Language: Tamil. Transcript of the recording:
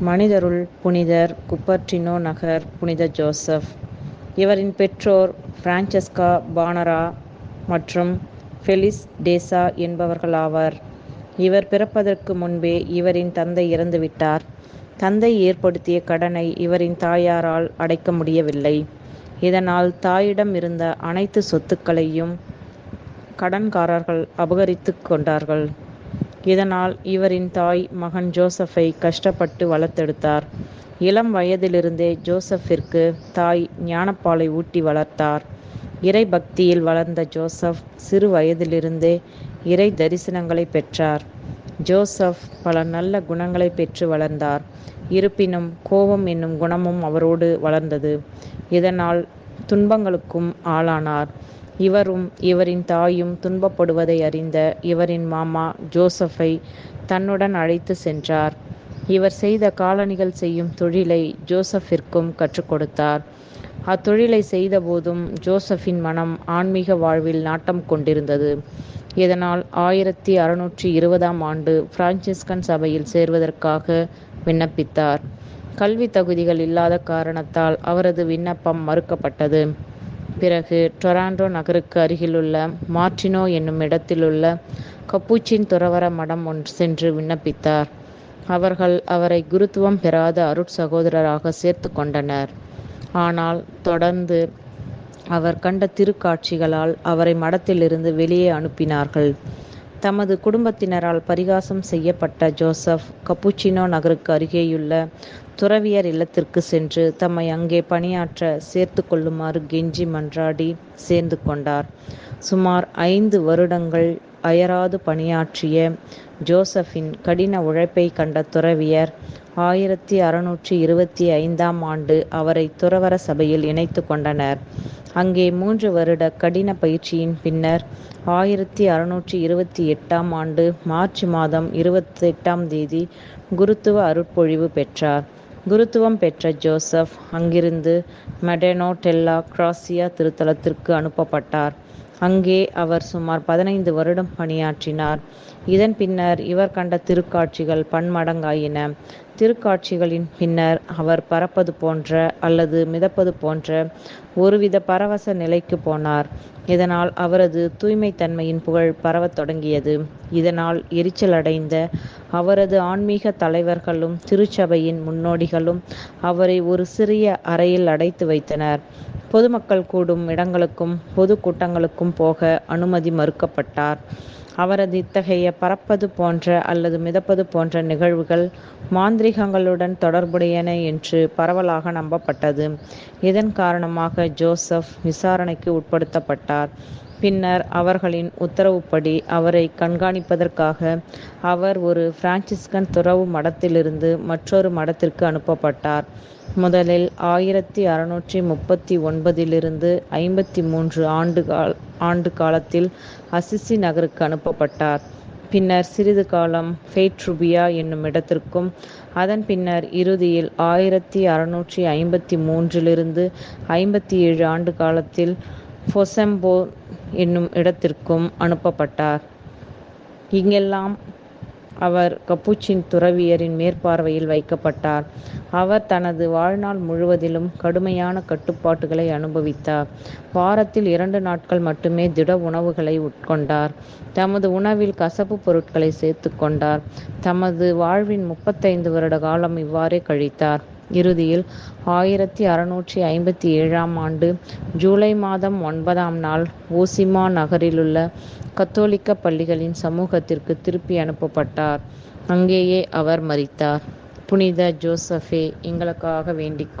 மனிதருள் புனிதர் குப்பர்டினோ நகர் புனித ஜோசப் இவரின் பெற்றோர் பிரான்செஸ்கா பானரா மற்றும் ஃபெலிஸ் டேசா என்பவர்களாவர். இவர் பிறப்பதற்கு முன்பே இவரின் தந்தை இறந்துவிட்டார். தந்தை ஏற்படுத்திய கடனை இவரின் தாயாரால் அடைக்க முடியவில்லை. இதனால் தாயிடம் இருந்த அனைத்து சொத்துக்களையும் கடன்காரர்கள் அபகரித்துக் கொண்டார்கள். இதனால் இவரின் தாய் மகன் ஜோசஃபை கஷ்டப்பட்டு வளர்த்தெடுத்தார். இளம் வயதிலிருந்தே ஜோசஃபிற்கு தாய் ஞானப்பாலை ஊட்டி வளர்த்தார். இறை பக்தியில் வளர்ந்த ஜோசப் சிறு வயதிலிருந்தே இறை தரிசனங்களைப் பெற்றார். ஜோசப் பல நல்ல குணங்களைப் பெற்று வளர்ந்தார். இருப்பினும் கோபம் என்னும் குணமும் அவரோடு வளர்ந்தது. இதனால் துன்பங்களுக்கும் ஆளானார். இவரும் இவரின் தாயும் துன்பப்படுவதை அறிந்த இவரின் மாமா ஜோசஃபை தன்னுடன் அழைத்து சென்றார். இவர் செய்த காலணிகள் செய்யும் தொழிலை ஜோசஃபிற்கும் கற்றுக் கொடுத்தார். அத்தொழிலை செய்தபோதும் ஜோசஃபின் மனம் ஆன்மீக வாழ்வில் நாட்டம் கொண்டிருந்தது. இதனால் ஆயிரத்தி அறுநூற்றி இருபதாம் ஆண்டு பிரான்சிஸ்கன் சபையில் சேர்வதற்காக விண்ணப்பித்தார். கல்வி தகுதிகள் இல்லாத காரணத்தால் அவரது விண்ணப்பம் மறுக்கப்பட்டது. பிறகு டொராண்டோ நகருக்கு அருகிலுள்ள மார்டினோ என்னும் இடத்திலுள்ள கப்பூச்சின் துறவர மடம் ஒன்று சென்று விண்ணப்பித்தார். அவர்கள் அவரை குருத்துவம் பெறாத அருட்சகோதரராக சேர்த்து கொண்டனர். ஆனால் தொடர்ந்து அவர் கண்ட திருக்காட்சிகளால் அவரை மடத்திலிருந்து வெளியே அனுப்பினார்கள். தமது குடும்பத்தினரால் பரிகாசம் செய்யப்பட்ட ஜோசப் கப்புச்சினோ நகருக்கு அருகேயுள்ள துறவியர் இல்லத்திற்கு சென்று தம்மை அங்கே பணியாற்ற சேர்த்து கொள்ளுமாறு கெஞ்சி மன்றாடி சேர்ந்து கொண்டார். சுமார் ஐந்து வருடங்கள் அயராது பணியாற்றிய ஜோசஃபின் கடின உழைப்பைக் கண்ட துறவியர் ஆயிரத்தி அறுநூற்றி இருபத்தி ஐந்தாம் ஆண்டு அவரை துறவர சபையில் இணைத்து கொண்டனர். அங்கே மூன்று வருட கடின பயிற்சியின் பின்னர் ஆயிரத்தி அறுநூற்றி இருபத்தி எட்டாம் ஆண்டு மார்ச் மாதம் இருபத்தெட்டாம் தேதி குருத்துவ அருட்பொழிவு பெற்றார். குருத்துவம் பெற்ற ஜோசப் அங்கிருந்து மெடெனோ டெல்லா கிராசியா திருத்தலத்திற்கு அனுப்பப்பட்டார். அங்கே அவர் சுமார் பதினைந்து வருடம் பணியாற்றினார். இதன் பின்னர் இவர் கண்ட திருக்காட்சிகள் பன்மடங்காயின. திருக்காட்சிகளின் பின்னர் அவர் பறப்பது போன்ற அல்லது மிதப்பது போன்ற ஒருவித பரவச நிலைக்குப் போனார். இதனால் அவரது தூய்மைத்தன்மையின் புகழ் பரவத் தொடங்கியது. இதனால் எரிச்சலடைந்த அவரது ஆன்மீக தலைவர்களும் திருச்சபையின் முன்னோடிகளும் அவரை ஒரு சிறிய அறையில் அடைத்து வைத்தனர். பொதுமக்கள் கூடும் இடங்களுக்கும் பொதுக்கூட்டங்களுக்கும் போக அனுமதி மறுக்கப்பட்டார். அவரது இத்தகைய பறப்பது போன்ற அல்லது மிதப்பது போன்ற நிகழ்வுகள் மாந்திரீகங்களுடன் தொடர்புடையன என்று பரவலாக நம்பப்பட்டது. இதன் காரணமாக ஜோசப் விசாரணைக்கு உட்படுத்தப்பட்டார். பின்னர் அவர்களின் உத்தரவுப்படி அவரை கண்காணிப்பதற்காக அவர் ஒரு பிரான்சிஸ்கன் துறவு மடத்திலிருந்து மற்றொரு மடத்திற்கு அனுப்பப்பட்டார். முதலில் ஆயிரத்தி அறுநூற்றி முப்பத்தி ஒன்பதிலிருந்து ஐம்பத்தி மூன்று ஆண்டு காலத்தில் அசிசி நகருக்கு அனுப்பப்பட்டார். பின்னர் சிறிது காலம் பெய்ட்ருபியா என்னுமிடத்திற்கும் அதன் பின்னர் இறுதியில் ஆயிரத்தி அறுநூற்றி ஐம்பத்தி மூன்றிலிருந்து ஐம்பத்தி ஏழு ஆண்டு காலத்தில் ஃபொசெம்போ என்னும் இடத்திற்கும் அனுப்பப்பட்டார். இங்கெல்லாம் அவர் கப்புச்சின் துறவியரின் மேற்பார்வையில் வைக்கப்பட்டார். அவர் தனது வாழ்நாள் முழுவதிலும் கடுமையான கட்டுப்பாட்டுகளை அனுபவித்தார். வாரத்தில் இரண்டு நாட்கள் மட்டுமே திட உணவுகளை உட்கொண்டார். தமது உணவில் கசப்பு பொருட்களை சேர்த்து கொண்டார். தமது வாழ்வின் முப்பத்தைந்து வருட காலம் இவ்வாறே கழித்தார். இறுதியில் ஆயிரத்தி அறுநூற்றி ஐம்பத்தி ஏழாம் ஆண்டு ஜூலை மாதம் ஒன்பதாம் நாள் ஓசிமா நகரிலுள்ள கத்தோலிக்க பள்ளிகளின் சமூகத்திற்கு திருப்பி அனுப்பப்பட்டார். அங்கேயே அவர் மரித்தார். புனித ஜோசஃபே எங்களுக்காக வேண்டிக்